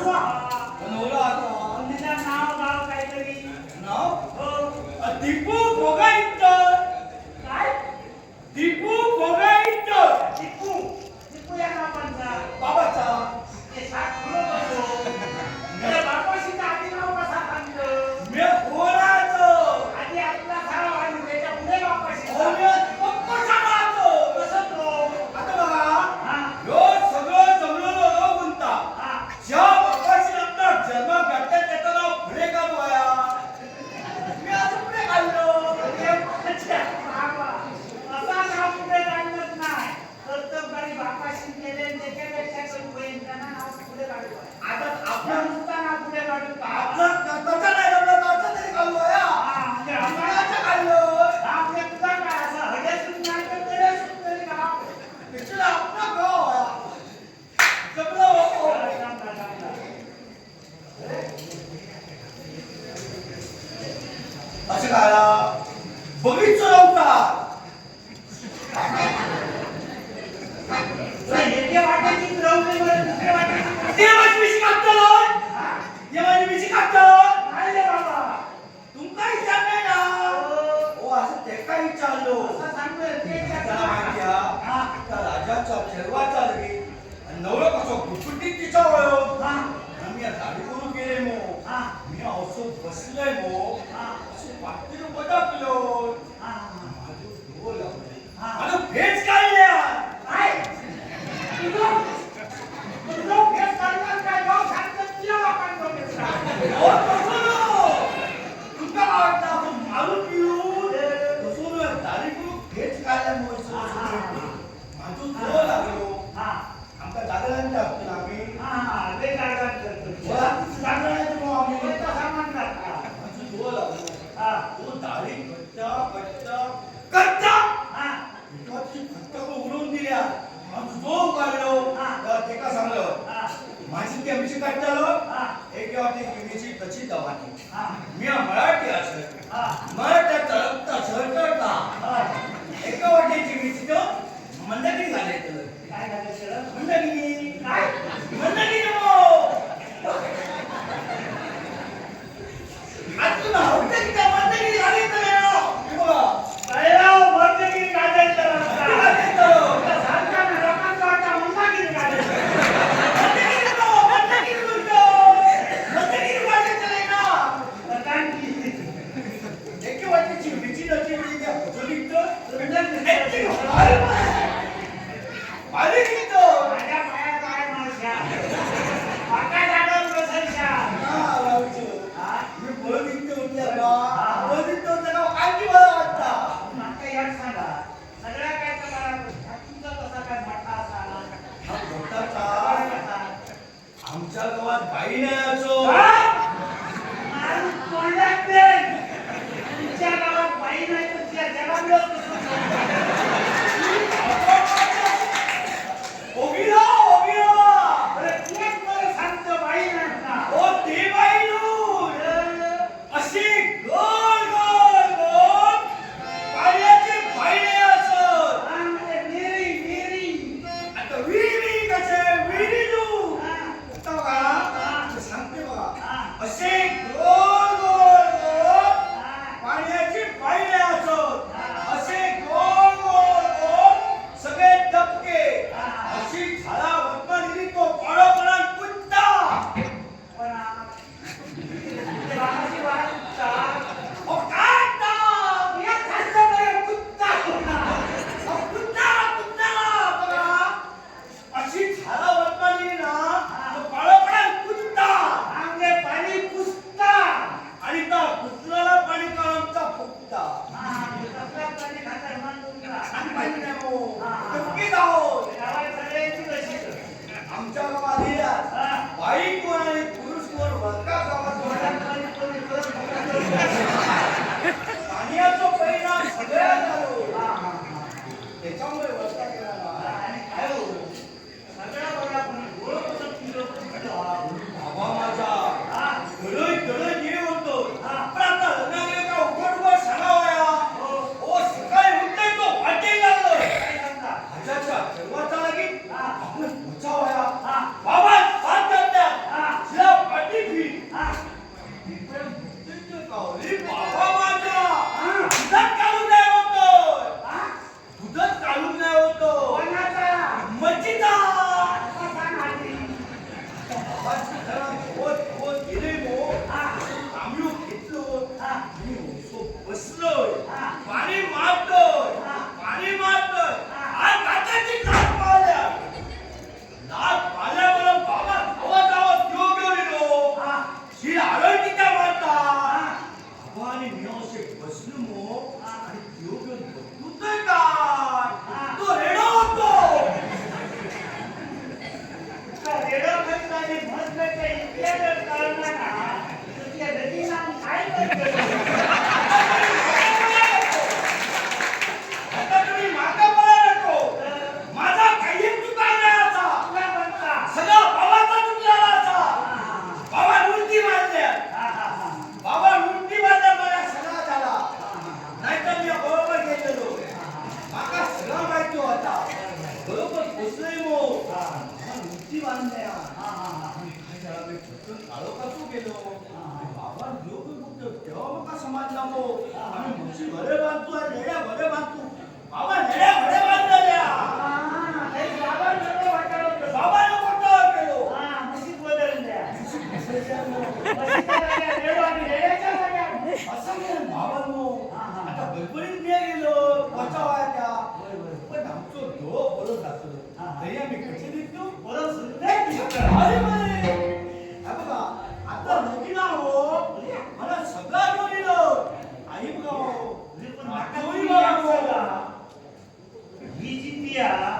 Ano wala? Hindi na ako kayo. Ano? Oh. At di po! हो. सांगतो राजाचा चेरवा चालवी नवळ कसो गुटगुटीत तिचा वळो आम्ही दारू करू गेले मो. मी असो बसलोय मो. असो वाटतील बदकलो माझं डोळ लावले आणि मी मराठी असत मराठा तळपता सरतळता एका मंदगी आमच्या गावात बाई नाही असो तोंडात तुमच्या गावात बाई नाही तुमच्या जगात त्याच्यामुळे वर्षा केला आणि काय हो. सगळ्या बघा तुम्ही ओ सकाळी उठतोय तो वाटेल लागलो भाज्याच्या सर्वाचा लागेल आपण पोचावया बाबा साथ करत्या शिला पाठी फी बाबा yeah.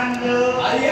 ಸಂಘ ಅದೇ